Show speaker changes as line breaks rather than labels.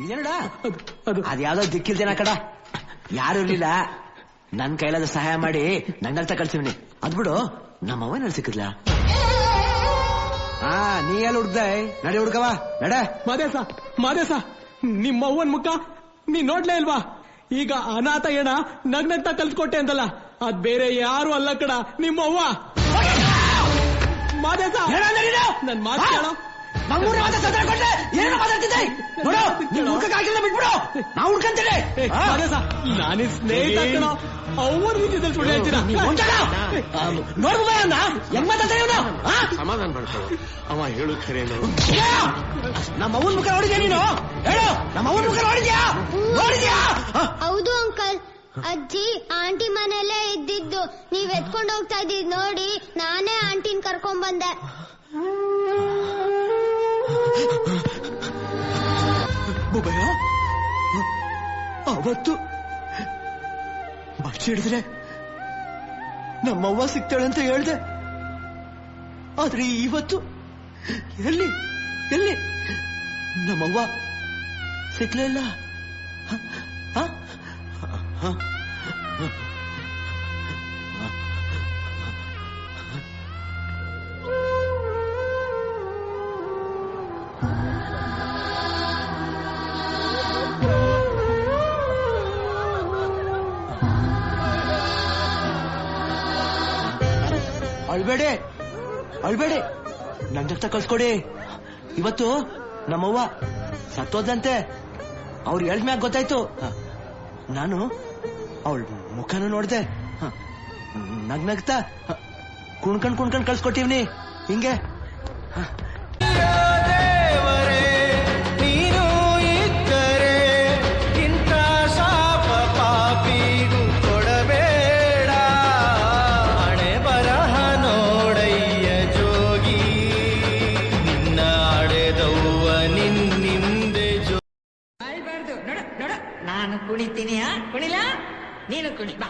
ಇದೇನಡ?
ಅದು ಅದು
ಅದ್ಯಾವ್ದೋ ದಿಕ್ಕಿಲ್ದೇನ ಕಡ ಯಾರು ಇರ್ಲಿಲ್ಲ. ನನ್ ಕೈಲಾದ ಸಹಾಯ ಮಾಡಿ ನಂಗಲ್ತ ಕಳ್ಸಿವ್ನಿ. ಅದ್ಬಿಡು ನಮ್ಮವ್ವ ಅವ್ವ ಸಿಕ್ಕಿದ್ಲ? ಹಾ ನೀ ಎಲ್ಲಿ ಹುಡ್ದೆ? ನಡಿ ಹುಡ್ಕವ ನಡ.
ಮಾದೇಸ ಮಾದೇಸ ನಿಮ್ಮ ಅವ್ವನ್ ಮುಖ ನೀ ನೋಡ್ಲೇ ಇಲ್ವಾ? ಈಗ ಅನಾಥ ಏನ ನಗ್ನಗ್ತ ಕಲ್ಸ್ಕೊಟ್ಟೆ ಅಂತಲ್ಲ ಅದ್ ಬೇರೆ ಯಾರು ಅಲ್ಲ ಕಡ ನಿಮ್ಮ ಅವ್ವ ಮಾದೇಸ? ನನ್? ಮಾತು
ನಮ್ಮೂರ ಮಾತ್ರ ಸತ್ರ ಕೊಟ್ಟೆ ಏನು ಮಾತಾಡ್ತಿದ್ದೆ? ನೋಡು ನೀನ್ ಹುಡ್ಕಕ್ ಆಗಿಲ್ಲ ಬಿಟ್ಬಿಡು. ನಾ ಹುಡ್ಕಂತೇನೆ
ನಾನೇ ಸ್ನೇಹಿತ ಅವ್ವನ್ ವಿಷಯದಲ್ಲಿ ಸುಳ್ಳು ಹೇಳ್ತೀರಾ?
ನೋಡ್ಬ ಅಣ್ಣ ಹೆಂಗ್ ಮಾತಾಡ್ತಾನೆ ಇವನು? ಆ?
ಸಮಾಧಾನ ಮಾಡ್ಕೊ ಅವ ಹೇಳು ಖರೇನು!
ನಮ್ಮ ಅವನ್ ಮುಖ ನೋಡಿದ್ಯಾ ನೀನು? ಹೇಳು ನಮ್ಮ ಅವನ್ ಮುಖ ನೋಡಿದ್ಯಾ? ನೋಡಿದ್ಯಾ?
ಹೌದು ಅಂಕಲ್. ಅಜ್ಜಿ ಆಂಟಿ ಮನೆಯಲ್ಲೇ ಇದ್ದಿದ್ದು. ನೀವ್ ಎತ್ಕೊಂಡು ಹೋಗ್ತಾ ಇದ್ದಿದ್ ನೋಡಿ ನಾನೇ ಆಂಟಿನ್ ಕರ್ಕೊಂಡ್ ಬಂದೆ.
ಅವತ್ತು ಬಚ್ಚಿ ಹಿಡಿದ್ರೆ ನಮ್ಮವ್ವ ಅಂತ ಹೇಳ್ದೆ. ಆದ್ರೆ ಇವತ್ತು ಎಲ್ಲಿ ಎಲ್ಲಿ ನಮ್ಮವ್ವ ಸಿಗ್ಲೇ ಇಲ್ಲ? ಅಳ್ಬೇಡಿ ಅಳ್ಬೇಡಿ, ನನ್ ಜೊತೆ ಕಳ್ಸ್ಕೊಡಿ ಇವತ್ತು ನಮ್ಮವ್ವ ಸತ್ತೋದಂತೆ ಅವ್ರು ಹೇಳ್ದ್ಮ್ಯಾಗ ಗೊತ್ತಾಯ್ತು. ನಾನು ಅವಳ ಮುಖನ ನೋಡ್ದೆ. ನಗ್ ನಗ್ತಾ. ಕುಣ್ಕಂಡ್ ಕುಣ್ಕಂಡ್ ಕಳ್ಸ್ಕೊಟ್ಟಿವ್ನಿ ಹಿಂಗೆ
ನಾನು
ಕುಣಿತೀನಿ ಕುಣಿಲ? ನೀನು ಕುಣಿ ಬಾ.